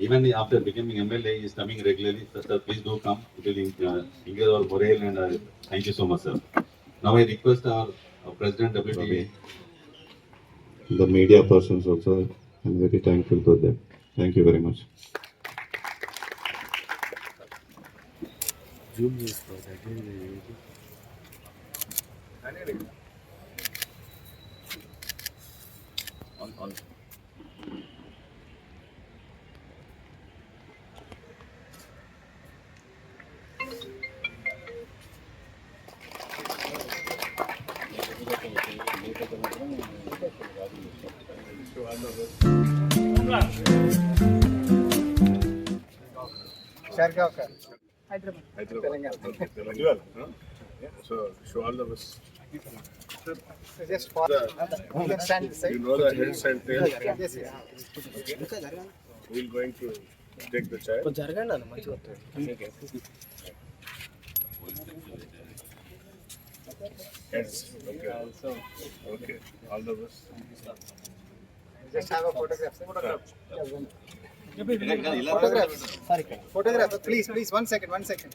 Even after becoming MLA, he is coming regularly. Sir, sir, please do come. It will uh, increase our morale and uh, thank you so much, sir. Now I request our, our President Deputy. the media persons also. I'm very thankful to them. Thank you very much. On, on. So, show all the best. Just for, you this side. You know the. Yes, yes. We're going to the. Heads. Okay. Okay. All the best. Photograph please please one second one second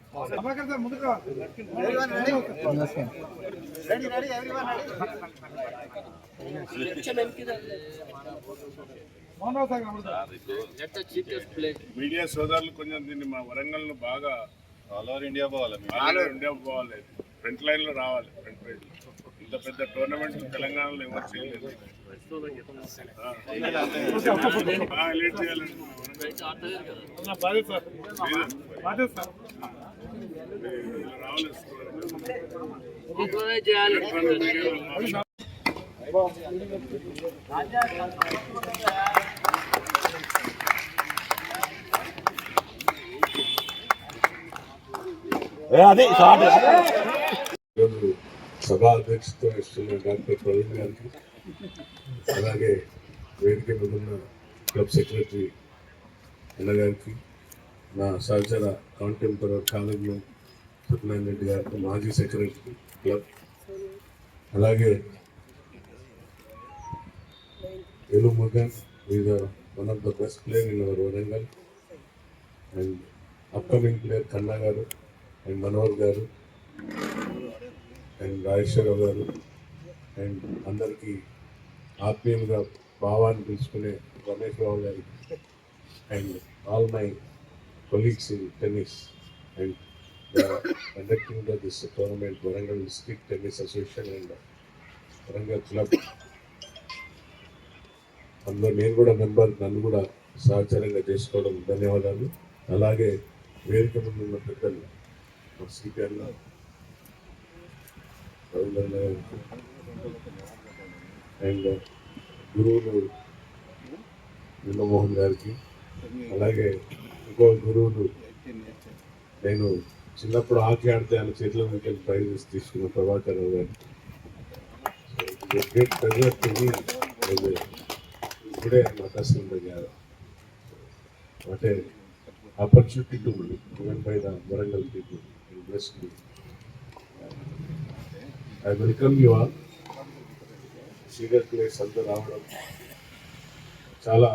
media సోదరులు కొంచెం దీన్ని మా వరంగల్ బాగా all over India పోవాలి. Front లైన్లో రావాలి. Front line ఇంత పెద్ద టోర్నమెంట్ తెలంగాణలో ఎవరు చేయలేదు. లేట్ రావాలి ఈరోజు సభా ఇస్తున్న వహిస్తున్న డాక్టర్ ప్రవీణ్ గారికి అలాగే వేదిక మీద ఉన్న క్లబ్ సెక్రటరీ అన్నగారికి నా సహచర కాంటెంపరీ కాలేజీలో సత్యనారాయణ రెడ్డి గారికి మాజీ సెక్రటరీ క్లబ్. అలాగే ఎలు Magan is one of the best player in our Warangal. And upcoming player Kanna garu and Manohar గారు. అండ్ రాజేశ్వరరావు గారు అండ్ అందరికీ ఆత్మీయంగా భావాన్ని పిలుచుకునే రమేష్ బాబు గారి and all my colleagues in tennis and conducting this tournament Warangal district tennis association and Warangal club. అందులో నేను కూడా మెంబర్ నన్ను కూడా సహచారంగా చేసుకోవడం ధన్యవాదాలు. అలాగే వేదిక ముందు ఉన్న పెద్దలు మా సిపిఆర్లో అండ్ గురువులు విన్నమోహన్ గారికి అలాగే ఇంకో గురువులు నేను చిన్నప్పుడు హాకీ ఆడితే ఆయన చేతిలో నుంచి ప్రైజెస్ తీసుకున్న ప్రభాకర్ రావు గారు గ్రేట్ ప్రెజర్ టు మీ ఇప్పుడే మా కష్టం గారు అంటే opportunity to given by the Warangal people bless me I welcome you all senior players అందరూ రావడం చాలా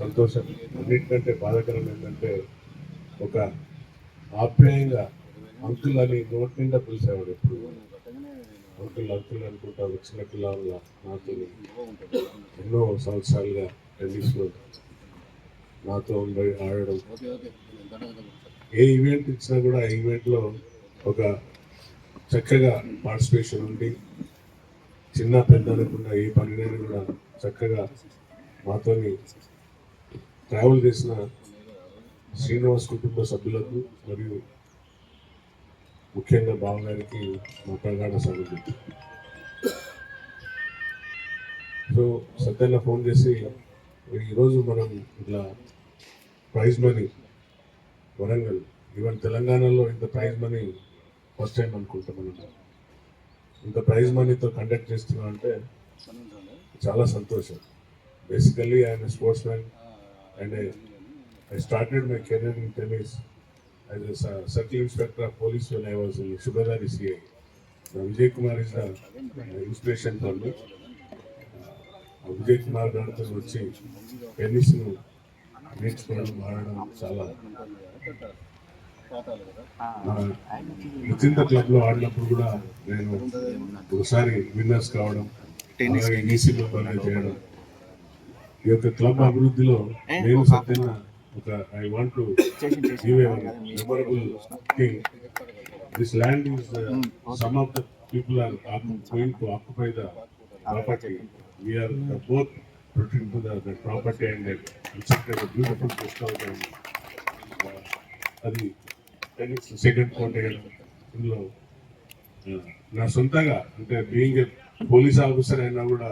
సంతోషం. అన్నిటికంటే బాధాకరం ఏంటంటే ఒక ఆప్యాయంగా అంకుల్ అని నోటి నిండా పిలిచేవాడు ఎప్పుడు. అంకుల్ అంకుల్ అనుకుంటా వచ్చిన పిల్లల నాతో ఎన్నో సంవత్సరాలుగా టెన్నిస్లో నాతో ఆడడం. ఏ ఈవెంట్ ఇచ్చినా కూడా ఆ ఈవెంట్లో ఒక చక్కగా పార్టిసిపేషన్ ఉండి చిన్న పెద్ద లేకుండా ఏ పనినైనా కూడా చక్కగా మాతోని ట్రావెల్ చేసిన శ్రీనివాస్ కుటుంబ సభ్యులకు మరియు ముఖ్యంగా బావగారికి మా ప్రగాఢ సభ్యులు సో సత్యన్న ఫోన్ చేసి ఈరోజు మనం ఇట్లా ప్రైజ్ మనీ వరంగల్ ఈవెన్ తెలంగాణలో ఇంత ప్రైజ్ మనీ ఫస్ట్ టైం అనుకుంటాం మనం. ఇంత ప్రైజ్ మనీతో కండక్ట్ చేస్తున్నాం అంటే చాలా సంతోషం. Basically I'm sports man and I started my career in tennis as circle inspector of police when I was సుగదారి CI Vijay Kumar is the inspiration for me Vijay Kumar గారితో వచ్చి టెన్నిస్ను నేర్చుకోవడం ఆడడం చాలా నిశ్చింత క్లబ్లో ఆడినప్పుడు కూడా నేను ఒకసారి విన్నర్స్ కావడం అలాగే ఈసీ మెంబర్ చేయడం. ఈ యొక్క క్లబ్ అభివృద్ధిలో నేను సత్యన ఒక I want to give a memorable thing. This land is some of the people are going to occupy the property we are both uh, second court వేయడం ఇందులో నా సొంతంగా అంటే బీయింగ్ పోలీస్ ఆఫీసర్ అయినా కూడా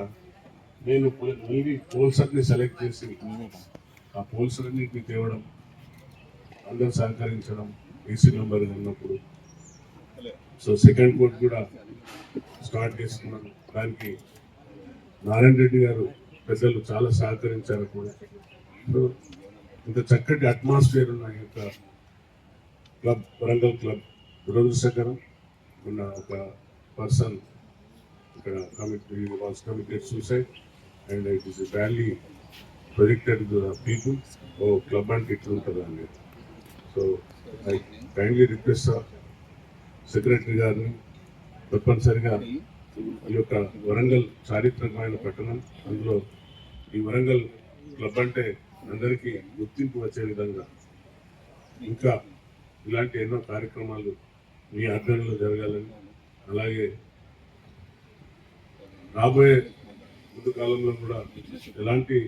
నేను మళ్ళీ పోల్సర్ని సెలెక్ట్ చేసి ఆ పోల్సర్ని తేవడం అందరు సహకరించడం ఏసీ నెంబర్ ఉన్నప్పుడు. సో సెకండ్ కోర్ట్ కూడా స్టార్ట్ చేసుకున్నాను దానికి నారాయణ రెడ్డి గారు పెద్దలు చాలా సహకరించారు కూడా. ఇంత చక్కటి అట్మాస్ఫియర్ ఉన్న యొక్క క్లబ్ వరంగల్ క్లబ్ దురదృష్టకరం ఉన్న ఒక పర్సన్ ఇక్కడ commit was committed suicide and it is valley projected the people oh club అంటే ఇట్లా ఉంటుంది అండి? So I kindly request secretary గారిని తప్పనిసరిగా ఈ యొక్క వరంగల్ చారిత్రకమైన పట్టణం అందులో ఈ వరంగల్ క్లబ్ అంటే అందరికీ గుర్తింపు వచ్చే విధంగా ఇంకా ఇలాంటి ఎన్నో కార్యక్రమాలు మీ ఆధ్వర్యంలో జరగాలని అలాగే రాబోయే ముందు కాలంలో కూడా ఎలాంటి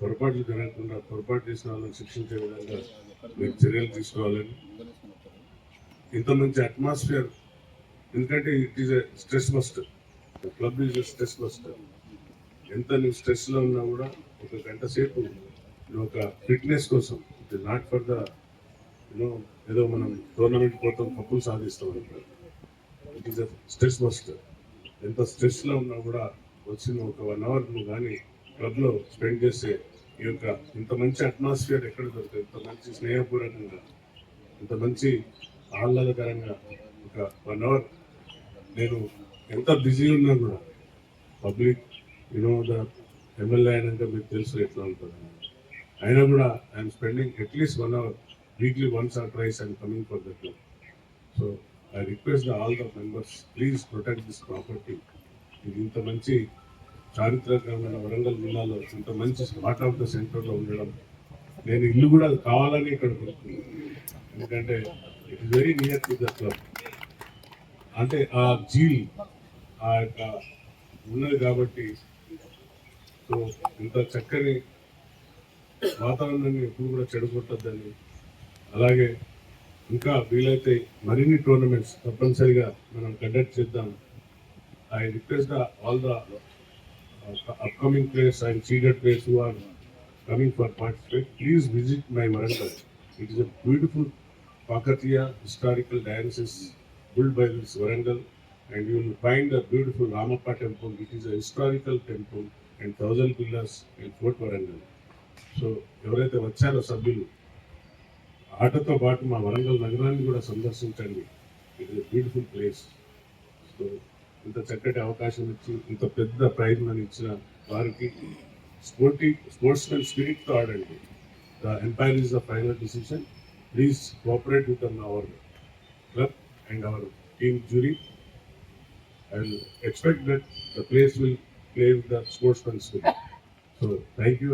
పొరపాట్లు జరగకుండా పొరపాటు చేసిన వాళ్ళని శిక్షించే విధంగా మీరు చర్యలు తీసుకోవాలని. ఇంత మంచి అట్మాస్ఫియర్ ఎందుకంటే it is stress bust club is stress bust ఎంత నువ్వు స్ట్రెస్లో ఉన్నా కూడా ఒక గంట సేపు ఒక ఫిట్నెస్ కోసం ఇట్ నాట్ ఫర్ ద ఏదో మనం టోర్నమెంట్ పోతాం కప్పులు సాధిస్తాం అంటారు it is a stress bust ఎంత స్ట్రెస్లో ఉన్నా కూడా వచ్చిన ఒక వన్ అవర్ నువ్వు కానీ క్లబ్లో స్పెండ్ చేస్తే ఈ యొక్క ఇంత మంచి అట్మాస్ఫియర్ ఎక్కడ దొరుకుతుంది? ఇంత మంచి స్నేహపూర్వకంగా ఇంత మంచి ఆహ్లాదకరంగా ఒక వన్ అవర్ నేను ఎంత బిజీ ఉన్నా కూడా పబ్లిక్ యూనో ద ఎమ్మెల్యే అయినాక మీకు తెలుసు ఎట్లా ఉంటుంది అయినా కూడా I'm spending at least one hour weekly once or thrice and coming for the so I request all the members please protect this property ఇది ఇంత మంచి చారిత్రకమైన వరంగల్ జిల్లాలో ఇంత మంచి స్పాట్ ఆఫ్ ద సెంటర్లో ఉండడం. నేను ఇల్లు కూడా కావాలని ఇక్కడ కొడుతున్నాను ఎందుకంటే it is very near to the club అంటే ఆ జీల్ ఆ యొక్క ఉన్నది కాబట్టి సో ఇంత చక్కని వాతావరణాన్ని ఎప్పుడు కూడా చెడగొట్టద్దని అలాగే ఇంకా వీలైతే మరిన్ని టోర్నమెంట్స్ తప్పనిసరిగా మనం కండక్ట్ చేద్దాం. I request all the upcoming players I seeded players are coming for participate please visit my Warangal it is a beautiful Kakatiya historical dialysis built by this Warangal and you will find the beautiful Ramappa temple it is a historical temple and thousand pillars and fort Warangal so ఎవరైతే వచ్చారో సభ్యులు ఆటతో పాటు మా వరంగల్ నగరాన్ని కూడా సందర్శించండి. It is beautiful place so ఇంత చక్కటి అవకాశం ఇచ్చి ఇంత పెద్ద ప్రైజ్ మనం ఇచ్చిన వారికి స్పోర్టింగ్ స్పోర్ట్స్ మెన్ స్పిరిట్తో ఆడండి. The umpire is the final decision please cooperate with on our club and our team jury and expect that the players will play the sports men spirit so thank you